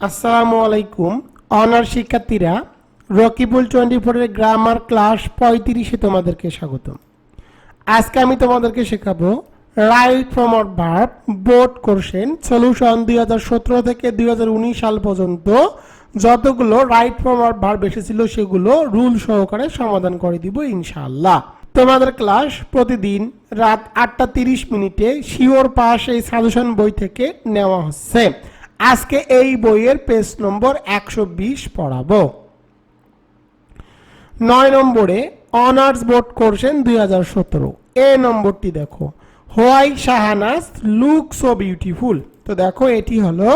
আসসালামু আলাইকুম। অনার শিক্ষার্থীরা, রকিবুল টোয়েন্টি ফোরের গ্রামার ক্লাস পঁয়ত্রিশে তোমাদেরকে স্বাগত আজকে আমি তোমাদেরকে শেখাবো right form or verb board কোর্সেন solution দুই হাজার সতেরো থেকে দুই হাজার উনিশ সাল পর্যন্ত। যতগুলো রাইট ফ্রম অর ভার্ব এসেছিল, সেগুলো রুল সহকারে সমাধান করে দিব ইনশাআল্লাহ। তোমাদের ক্লাস প্রতিদিন রাত আটটা তিরিশ মিনিটে শিওর পাস এই সাজেশন বই থেকে নেওয়া হচ্ছে। আজকে এই বইয়ের পেজ নম্বর একশো বিশ পড়াবো। নয় নম্বরে অনার্স বোর্ড করছেন দুই হাজার সতেরো। এ নম্বরটি দেখো। Why Shahanas look so beautiful. তো দেখো, এটি হলো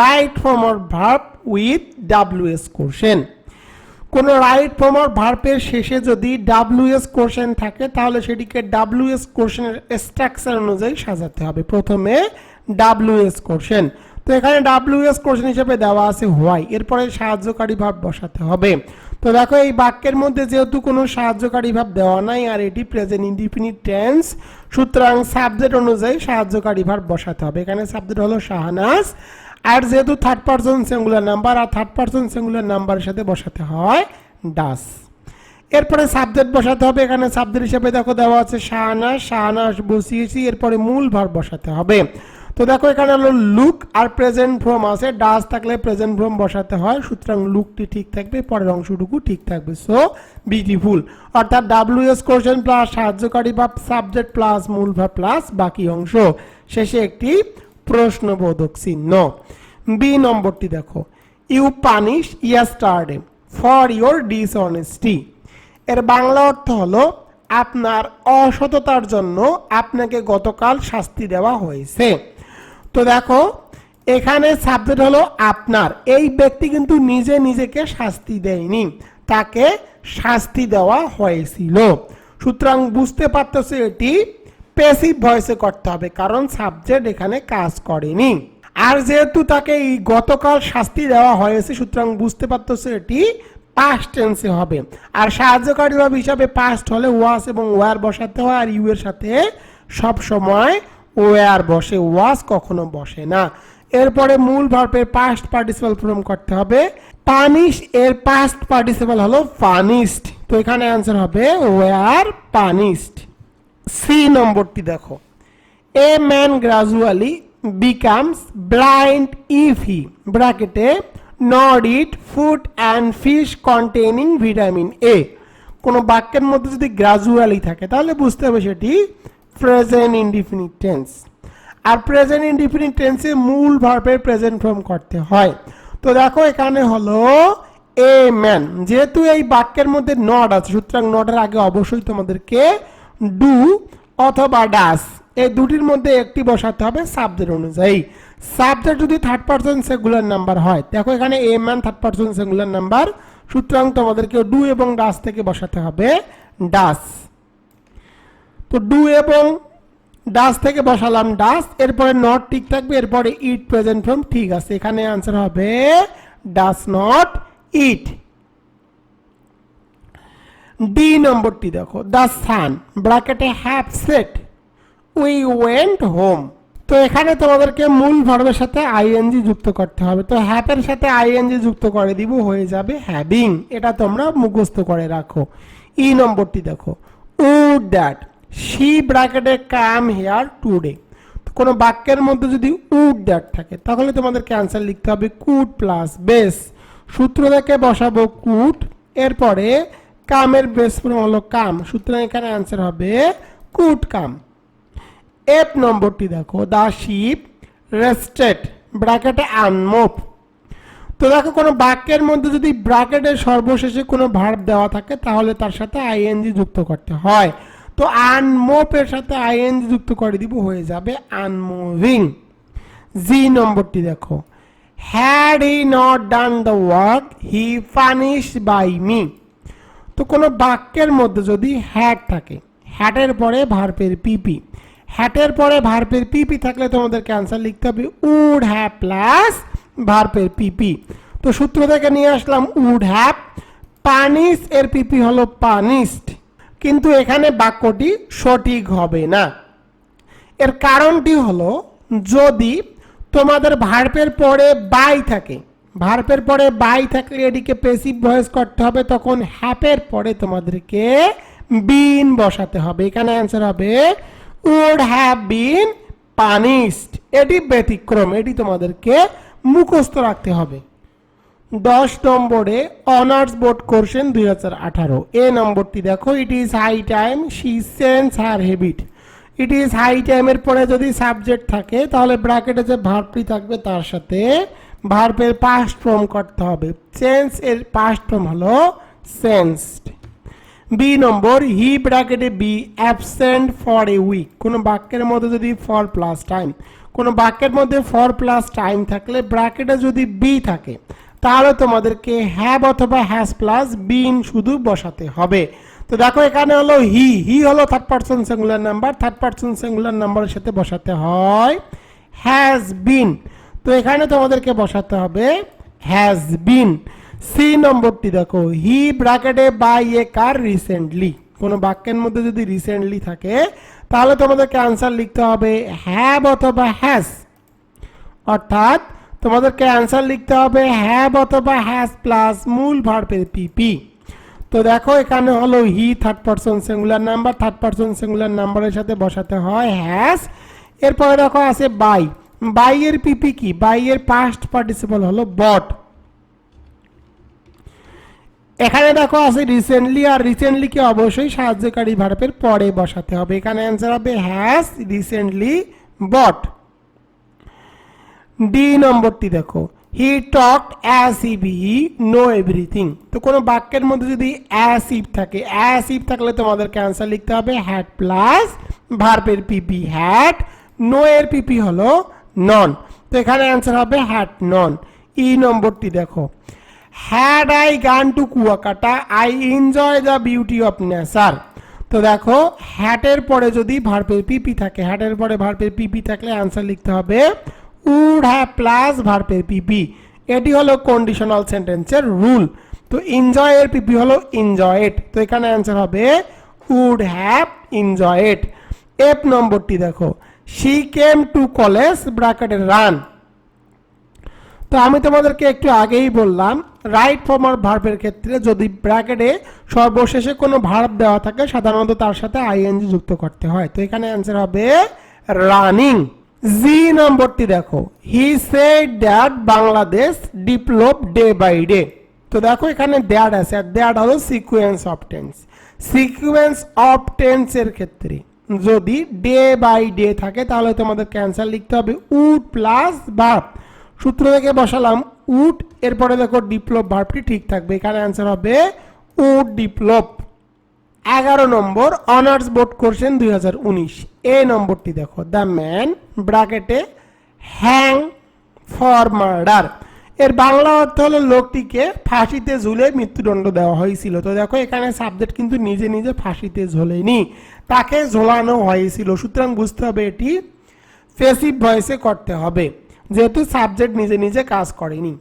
right form or verb with WH question কোনো রাইট ফর্ম অর ভার্বের শেষে যদি ডাব্লিউএস কোশ্চেন থাকে, তাহলে সেটিকে ডাব্লিউএস কোশ্চেনের স্ট্রাকচার অনুযায়ী সাজাতে হবে। প্রথমে ডাব্লিউএস কোশ্চেন তো এখানে ডাব্লিউএস কোশ্চেন হিসেবে দেওয়া আছে হোয়াই এরপরে সাহায্যকারী ভাব বসাতে হবে। তো দেখো, এই বাক্যের মধ্যে যেহেতু কোনো সাহায্যকারী ভাব দেওয়া নাই, আর এটি প্রেজেন্ট ইনডিফিনিট টেন্স সুতরাং সাবজেক্ট অনুযায়ী সাহায্যকারী ভাব বসাতে হবে। এখানে সাবজেক্ট হলো শাহানাজ, আর যেহেতু থার্ড পার্সন সিঙ্গুলার নাম্বার আর থার্ড পার্সন সিঙ্গুলার নাম্বারের সাথে বসাতে হয় ডাস এরপরে সাবজেক্ট বসাতে হবে। এখানে সাবজেক্ট হিসেবে দেখো দেওয়া আছে শাহানাস শাহানাস বসিয়েছি, এরপরে মূল ভার বসাতে হবে। তো দেখো, এখানে হলো লুক আর প্রেজেন্ট ফ্রম আছে। ডাস থাকলে প্রেজেন্ট ফ্রম বসাতে হয়, সুতরাং লুকটি ঠিক থাকবে, পরের অংশটুকু ঠিক থাকবে। সো বিউটিফুল অর্থাৎ ডাব্লিউ এস কোশ্চেন প্লাস সাহায্যকারী ভাব সাবজেক্ট প্লাস মূল ভাব প্লাস বাকি অংশ। শেষে একটি প্রশ্নবোধক চিহ্ন। বি নম্বরটি দেখো। You punish yesterday for your dishonesty এর বাংলা অর্থ হলো, আপনার অসততার জন্য আপনাকে গতকাল শাস্তি দেওয়া হয়েছে। তো দেখো, এখানে সাবজেক্ট হলো আপনার। এই ব্যক্তি কিন্তু নিজে নিজেকে শাস্তি দেয়নি। তাকে শাস্তি দেওয়া হয়েছিল। সুতরাং বুঝতে পারতেছে এটি পেসিভ ভয়েসে করতে হবে, কারণ সাবজেক্ট এখানে কাজ করেনি। আর যেহেতু তাকে এই গতকাল শাস্তি দেওয়া হয়েছে, সুতরাং বুঝতে পারতেছে এটি পাস্ট টেন্সে হবে। আর সাহায্যকারী হিসাবে পাস্ট হলে ওয়াস এবং ওয়ার বসাতে হয়, আর ইউ এর সাথে সব সময় ওয়ার বসে ওয়াস কখনো বসে না। এরপরে মূল ভার্বের পাস্ট পার্টিসিপাল ফর্ম করতে হবে। পানিশ এর পাস্ট পার্টিসিপাল হলো পানিশড তো এখানে অ্যান্সার হবে ওয়ার পানিশড সি নম্বরটি দেখো। A man gradually becomes blind if he ব্র্যাকেটে not eat food and fish containing vitamin A কোনো বাক্যের মধ্যে যদি গ্রাজুয়ালি থাকে, তাহলে বুঝতে হবে সেটি প্রেজেন্ট ইনডিফিনিট টেন্স আর প্রেজেন্ট ইনডিফিনিট টেন্সে মূল ভার্বের প্রেজেন্ট ফর্ম করতে হয়। তো দেখো এখানে হলো এ ম্যান যেহেতু এই বাক্যের মধ্যে নট আছে, সুতরাং নটের আগে অবশ্যই তোমাদেরকে ডু অথবা ডাস এই দুটির মধ্যে একটি বসাতে হবে সাবজেক্ট অনুযায়ী। সাবজেক্ট যদি থার্ড পার্সন সেগুলার নাম্বার হয়, দেখো এখানে a man third person singular number সুতরাং তোমাদেরকে ডু এবং ডাস থেকে বসাতে হবে ডাস তো ডু এবং ডাস থেকে বসালাম ডাস এরপরে নট ঠিক থাকবে, এরপরে ইট প্রেজেন্ট ফর্ম ঠিক আছে। এখানে আনসার হবে ডাস নট ইট ডি নম্বরটি দেখো দ্য সান ব্র্যাকেটে have set we went home তো এখানে তোমাদেরকে মূল ভার্বের সাথে আইএনজি যুক্ত করতে হবে। তো হ্যাপের সাথে আইএনজি যুক্ত করে দিব, হয়ে যাবে হ্যাভিং এটা তোমরা মুখস্থ করে রাখো। ই নম্বরটি দেখো উড দ্যাট শি ব্র্যাকেটে কাম হেয়ার টুডে। কোনো বাক্যের মধ্যে যদি উড দ্যাট থাকে, তাহলে তোমাদেরকে অ্যান্সার লিখতে হবে কুট প্লাস বেস। সূত্র থেকে বসাবো কুট, এরপরে কামের বেস হলো কাম। সুতরাং এখানে অ্যান্সার হবে কুট কাম। এফ নম্বরটি দেখো, দা শিপ রেস্টেড, ব্র্যাকেটে আনমোপ। তো দেখো কোনো বাক্যের মধ্যে যদি ব্র্যাকেটের সর্বশেষে কোনো ভার্ব দেওয়া থাকে, তাহলে তার সাথে আইএনজি যুক্ত করতে হয়। তো আনমোপের সাথে আইএনজি যুক্ত করে দিব, হয়ে যাবে আনমুভিং জি নম্বরটি দেখো। Had he not done the work he punish by me তো কোনো বাক্যের মধ্যে যদি হ্যাট থাকে হ্যাটের পরে ভার্পের পিপি হ্যাটের পরে ভার্পের পিপি থাকলে তোমাদেরকে অ্যান্সার লিখতে হবে উড হ্যাভ প্লাস ভার্পের পিপি তো সূত্র থেকে নিয়ে আসলাম উড হ্যাভ পানিশ এর পিপি হলো পানিশড কিন্তু এখানে বাক্যটি সঠিক হবে না। এর কারণটি হলো, যদি তোমাদের ভার্পের পরে বাই থাকে, ভার্পের পরে বাই থাকলে এটিকে পেসিভ ভয়েস করতে হবে, তখন হ্যাপের পরে তোমাদেরকে বিন বসাতে হবে। এখানে অ্যান্সার হবে উড হ্যাভ বিন পানিশড এটি ব্যতিক্রম, এটি তোমাদেরকে মুখস্থ রাখতে হবে। দশ নম্বরে অনার্স বোর্ড কোর্সেন দুই হাজার আঠারো। এ নম্বরটি দেখো it is high time she sense her habit it is high টাইমের পরে যদি সাবজেক্ট থাকে, তাহলে ব্র্যাকেটে যে ভার্বটি থাকবে, তার সাথে ভার্বের পাস্ট ফর্ম করতে হবে। সেন্স এর পাস্ট ফর্ম হলো সেন্সড বি নম্বর হি ব্র্যাকেটে be absent for a week কোনো বাক্যের মধ্যে যদি ফর প্লাস টাইম কোনো বাক্যের মধ্যে ফর প্লাস টাইম থাকলে ব্র্যাকেটে যদি বি থাকে তাহলে তোমাদেরকে হ্যাভ অথবা হ্যাজ প্লাস বিন শুধু বসাতে হবে। তো দেখো, এখানে হলো হি হি হলো third person singular number third person singular নাম্বারের সাথে বসাতে হয় হ্যাজ বিন তো এখানে তোমাদেরকে বসাতে হবে হ্যাজ বিন সি নম্বরটি দেখো হি ব্র্যাকেটে বাই এ কার রিসেন্টলি কোনো বাক্যের মধ্যে যদি রিসেন্টলি থাকে, তাহলে তোমাদেরকে আনসার লিখতে হবে হ্যাভ অথবা হ্যাজ অর্থাৎ তোমাদেরকে অ্যান্সার লিখতে হবে হ্যাভ অথবা হ্যাজ প্লাস মূল ভার্বের পিপি তো দেখো, এখানে হলো he third person singular number third person singular নাম্বারের সাথে বসাতে হয় হ্যাজ এরপরে দেখো আছে বাই বাই এর পিপি কি? বাই এর পাস্ট পার্টিসিপল হলো বট এখানে দেখো আছে রিসেন্টলি আর রিসেন্টলি কি অবশ্যই সাহায্যকারী ভার্বের পরে বসাতে হবে। এখানে অ্যান্সার হবে হ্যাজ রিসেন্টলি বট ডি নম্বরটি দেখো। He talk as if he know everything তো কোনো বাক্যের মধ্যে যদি অ্যাস ইভ থাকে অ্যাস ইভ থাকলে তোমাদেরকে অ্যান্সার লিখতে হবে হ্যাড প্লাস ভার্বের পিপি হ্যাড নো এর পিপি হলো নন তো এখানে অ্যান্সার হবে হ্যাড নন ই নম্বরটি দেখো। Had I gone to Kuakata I enjoy the beauty of nature তো দেখো হ্যাটের পরে যদি ভার্বের পিপি থাকে হ্যাটের পরে ভার্বের পিপি থাকলে অ্যান্সার লিখতে হবে উড হ্যাভ প্লাস ভার্বের পিপি। এটি হলো কন্ডিশনাল সেন্টেন্সের রুল তো এনজয় এর পিপি হলো এনজয়েড তো এখানে অ্যান্সার হবে উড হ্যাভ এনজয়েড এফ নম্বরটি দেখো। শি কেম টু কলেজ ব্র্যাকেটের রান তো আমি তোমাদেরকে একটু আগেই বললাম রাইট ফর্মার ভার্বের ক্ষেত্রে যদি ব্র্যাকেটে সর্বশেষে কোনো ভার্ব দেওয়া থাকে, সাধারণত তার সাথে আইএনজি যুক্ত করতে হয়। তো এখানে অ্যান্সার হবে রানিং জি নম্বরটি দেখো। He said that Bangladesh develop day by day তো দেখো এখানে দ্যাট আছে, আর দ্যাট হলো sequence of tense sequence of টেন্সের ক্ষেত্রে যদি ডে বাই ডে থাকে, তাহলে তোমাদের ক্যান্সার লিখতে হবে উড প্লাস ভার্ব সূত্র থেকে বসালাম উড এরপরে দেখো ডিপ্লপ ভার্বটি ঠিক থাকবে। এখানে অ্যান্সার হবে উড ডিপ্লপ এগারো নম্বর অনার্স বোর্ড কোর্সেন দুই হাজার উনিশ। এ নম্বরটি দেখো দ্য ম্যান ব্রাকেটে হ্যাং ফর মার্ডার এর বাংলা অর্থ হলো, লোকটিকে ফাঁসিতে ঝুলে মৃত্যুদণ্ড দেওয়া হয়েছিল। তো দেখো, এখানে সাবজেক্ট কিন্তু নিজে নিজে ফাঁসিতে ঝোলেনি, তাকে ঝোলানো হয়েছিল। সুতরাং বুঝতে হবে এটি ফেসিভ ভয়েসে করতে হবে, যেহেতু সাবজেক্ট নিজে নিজে কাজ করেনি।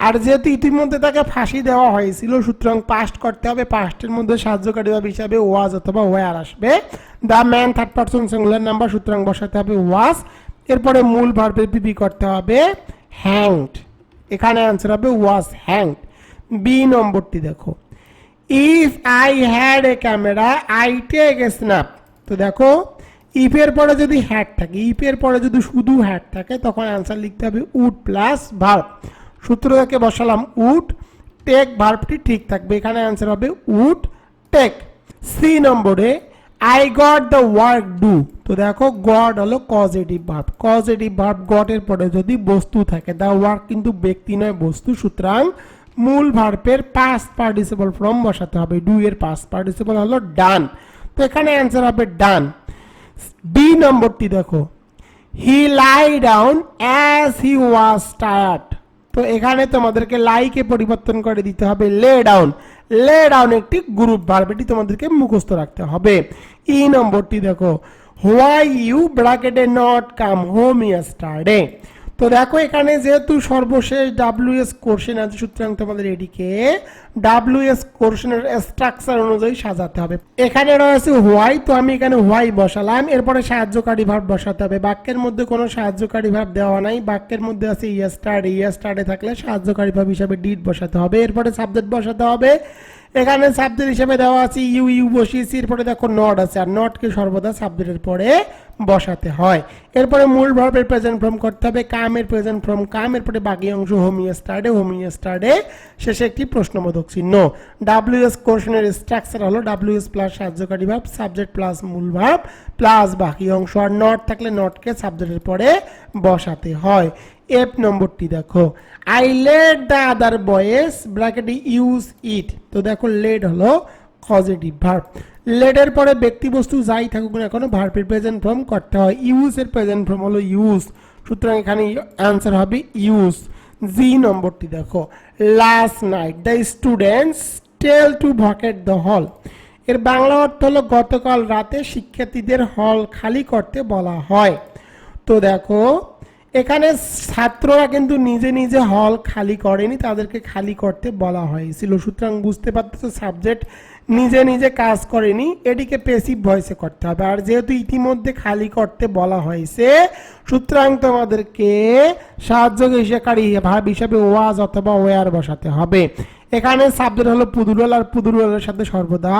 আর যেহেতু ইতিমধ্যে তাকে ফাঁসি দেওয়া হয়েছিল, সুতরাং পাস্ট করতে হবে। পাস্টের মধ্যে সাহায্যকারী ভাব হিসাবে ওয়াজ অথবা ওয়ার আসবে। The man third person singular number সুতরাং বসাতে হবে ওয়াজ এরপরে মূল ভার্বের পিপি করতে হবে। হ্যাংড এখানে অ্যান্সার হবে ওয়াজ হ্যাংড বি নম্বরটি দেখো। If I had a camera I take a snap তো দেখো ইফের পরে যদি হ্যাড থাকে ইফের পরে যদি শুধু হ্যাড থাকে, তখন অ্যান্সার লিখতে হবে উড প্লাস ভার্ব সূত্র থেকে বসালাম উড টেক ভার্বটি ঠিক থাকবে। এখানে অ্যান্সার হবে উড টেক। সি নম্বরে I got the work do তো দেখো গড হলো কজেটিভ ভার্ব কজেটিভ ভার্ব গটের পরে যদি বস্তু থাকে দ্য ওয়ার্ক কিন্তু ব্যক্তি নয়, বস্তু। সুতরাং মূল ভার্বের পাস্ট পার্টিসিপল ফর্ম বসাতে হবে। ডু এর পাস্ট পার্টিসিপল হলো ডান তো এখানে অ্যান্সার হবে ডান ডি নম্বরটি দেখো। He lie down as he was tired তো এখানে তোমাদেরকে লাইকে পরিবর্তন করে দিতে হবে লে ডাউন লে ডাউন একটি গ্রুপ ভার্ব এটি তোমাদেরকে মুখস্থ রাখতে হবে। ই নম্বরটি দেখো হোয়াই ইউ ব্র্যাকেটে নট কাম হোম ইয়াস্টারডে তো দেখো এখানে যেহেতু সর্বশেষ ডাব্লিউএস কোর্শন আছে, সুতরাং তোমাদের এটিকে ডাব্লিউএস কোর্শনের স্ট্রাকচার অনুযায়ী সাজাতে হবে। এখানে রয়েছে হোয়াই তো আমি এখানে হোয়াই বসালাম। এরপরে সাহায্যকারী ভাব বসাতে হবে। বাক্যের মধ্যে কোনো সাহায্যকারী ভাব দেওয়া নাই। বাক্যের মধ্যে আছে ইয়েস্টার ইয়েস্টারে থাকলে সাহায্যকারী ভাব হিসাবে ডিড বসাতে হবে। এরপরে সাবজেক্ট বসাতে হবে। এখানে সাবজেক্ট হিসেবে দেওয়া আছে ইউ ইউ বসিয়েছি। এরপরে দেখো নট আছে, আর নটকে সর্বদা সাবজেক্টের পরে বসাতে হয়। এরপরে মূল ভার্বের প্রেজেন্ট ফর্ম করতে হবে, কামের প্রেজেন্ট ফর্ম কাম এরপরে বাকি অংশ হোমিও স্টার্টে হোমিও শেষে একটি প্রশ্নবোধক চিহ্ন। ডাব্লিউএস কোর্শনের স্ট্রাকচার হলো ডাব্লিউএস প্লাস সাহায্যকারী ভাব সাবজেক্ট প্লাস মূল ভাব প্লাস বাকি অংশ। আর নট থাকলে নটকে সাবজেক্টের পরে বসাতে হয়। এফ নম্বরটি দেখো। I let the other boys ব্র্যাকেটে ইউজ ইট তো দেখো লেড হলো পজিটিভ ভার্ব লেডের পরে ব্যক্তি বস্তু যাই থাকুক না কোনো ভার্বের প্রেজেন্ট ফর্ম করতে হয়। ইউজ এর প্রেজেন্ট ফর্ম হলো ইউজ সুতরাং এখানে অ্যান্সার হবে ইউজ জি নম্বরটি দেখো। Last night the students tell to vacate the hall এর বাংলা অর্থ হলো গতকাল রাতে শিক্ষার্থীদের হল খালি করতে বলা হয়। তো দেখো, এখানে ছাত্ররা কিন্তু নিজে নিজে হল খালি করেনি, তাদেরকে খালি করতে বলা হয়েছিল। সুতরাং বুঝতে পারতেছো সাবজেক্ট নিজে নিজে কাজ করেনি, এটিকে পেসিভ ভয়েসে করতে হবে। আর যেহেতু ইতিমধ্যে খালি করতে বলা হয়েছে, সুতরাং তোমাদেরকে সাহায্য হিসেকারী ভাব হিসাবে ওয়াজ অথবা ওয়ার বসাতে হবে। এখানে সাবজেক্ট হলো পুদুরল আর পুদুরলের সাথে সর্বদা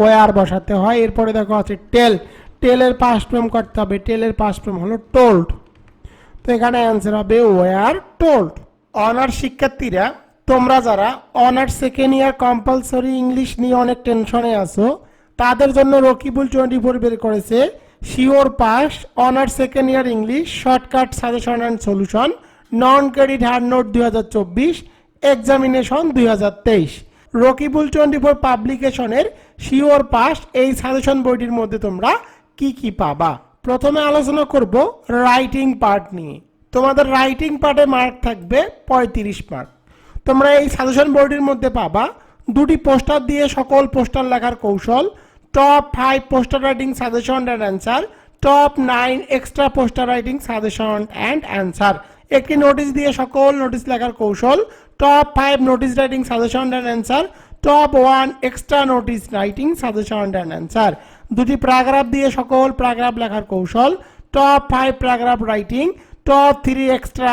ওয়ার বসাতে হয়। এরপরে দেখো আছে টেল টেলের পাস্ট করতে হবে। টেলের পাস্ট ফর্ম হলো টোল্ড তো এখানে অ্যান্সার হবে ওয়ার টোল্ড অনার্স শিক্ষার্থীরা তোমরা যারা honours second year compulsory English নিয়ে অনেক টেনশনে আছো, তাদের জন্য রকিবুল টোয়েন্টি ফোর বের করেছে sure pass honours second year English shortcut suggestion and solution non credit hard note দুই হাজার চব্বিশ এক্সামিনেশন দুই হাজার তেইশ। রকিবুল টোয়েন্টি ফোর পাবলিকেশনের শিওর পাস এই সাজেশন বইটির মধ্যে তোমরা কি কি পাবা? প্রথমে আলোচনা করব রাইটিং পার্ট নিয়ে। তোমাদের রাইটিং পার্টে মার্ক থাকবে পঁয়ত্রিশ মার্ক তোমরা এই সাজেশন বোর্ডের মধ্যে পাবা দুটি পোস্টার দিয়ে সকল পোস্টার লেখার কৌশল top five poster writing suggestion and answer top nine extra poster writing suggestion and answer একটি নোটিশ দিয়ে সকল নোটিশ লেখার কৌশল top five notice writing suggestion and answer top one extra notice writing suggestion and answer দুটি paragraph দিয়ে সকল paragraph লেখার কৌশল top five paragraph writing top three extra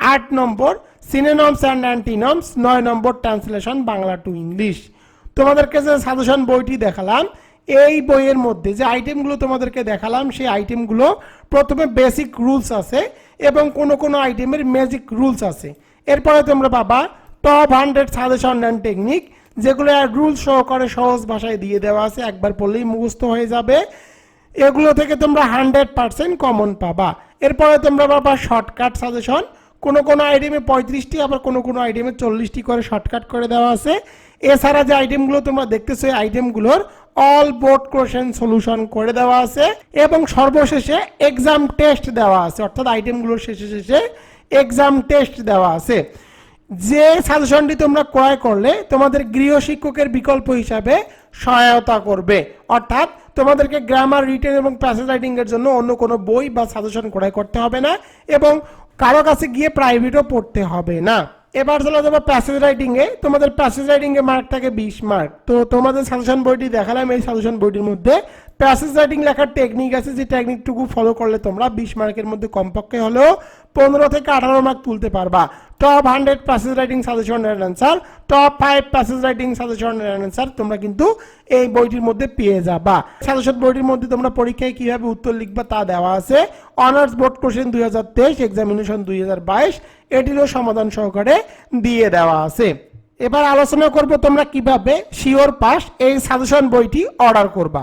আট নম্বর, সিনেনমস অ্যান্ড অ্যান্টিনমস, নয় নম্বর ট্রান্সলেশন বাংলা টু ইংলিশ তোমাদেরকে যে সাজেশন বইটি দেখালাম, এই বইয়ের মধ্যে যে আইটেমগুলো তোমাদেরকে দেখালাম, সেই আইটেমগুলো প্রথমে বেসিক রুলস আছে এবং কোনো কোনো আইটেমের ম্যাজিক রুলস আছে। এরপরে তোমরা পাবা top hundred suggestion and technique যেগুলো রুল সহকারে সহজ ভাষায় দিয়ে দেওয়া আছে, একবার পড়লেই মুখস্থ হয়ে যাবে। এগুলো থেকে তোমরা হান্ড্রেড পার্সেন্ট কমন পাবা। এরপরে তোমরা পাবা শর্টকাট সাজেশন কোনো কোনো আইটেমে পঁয়ত্রিশটি, আবার কোনো কোনো আইটেমে চল্লিশটি করে শর্টকাট করে দেওয়া আছে। এছাড়া যে আইটেমগুলো তোমরা দেখতেছো, এই আইটেমগুলোর অল বোর্ড কোশ্চেন সলিউশন করে দেওয়া আছে এবং সর্বশেষে এক্সাম টেস্ট দেওয়া আছে। অর্থাৎ আইটেমগুলোর শেষে শেষে এক্সাম টেস্ট দেওয়া আছে। যে সাজেশনটি তোমরা ক্রয় করলে, তোমাদের গৃহ শিক্ষকের বিকল্প হিসাবে সহায়তা করবে। অর্থাৎ তোমাদেরকে গ্রামার রিটেন এবং প্যাসেজ রাইটিং এর জন্য অন্য কোনো বই বা সাজেশন ক্রয় করতে হবে না এবং কারও কাছে গিয়ে প্রাইভেটও পড়তে হবে না। এবার চলে যাব প্যাসেজ রাইটিং এ, তোমাদের প্যাসেজ রাইটিং এ মার্ক থাকে বিশ মার্ক তো তোমাদের সাজেশন বইটি দেখালাম এই সাজেশন বইটির মধ্যে। প্যাসেজ রাইটিং লেখার টেকনিক আছে, যে টেকনিকটুকু ফলো করলে তোমরা বিশ মার্কের মধ্যে কমপক্ষে হলেও পনেরো থেকে আঠারো মার্ক তুলতে পারবা। Top hundred passage writing suggestion and answer top five passage writing suggestion and answer তোমরা কিন্তু এই বইটির মধ্যে পেয়ে যাবা। সাজেশন বইটির মধ্যে তোমরা পরীক্ষায় কীভাবে উত্তর লিখবা তা দেওয়া আছে। অনার্স বোর্ড কোশ্চেন দুই হাজার তেইশ এক্সামিনেশন দুই হাজার বাইশ, এটিরও সমাধান সহকারে দিয়ে দেওয়া আছে। এবার আলোচনা করব তোমরা কীভাবে শিওর পাস এই সাজেশন বইটি অর্ডার করবা।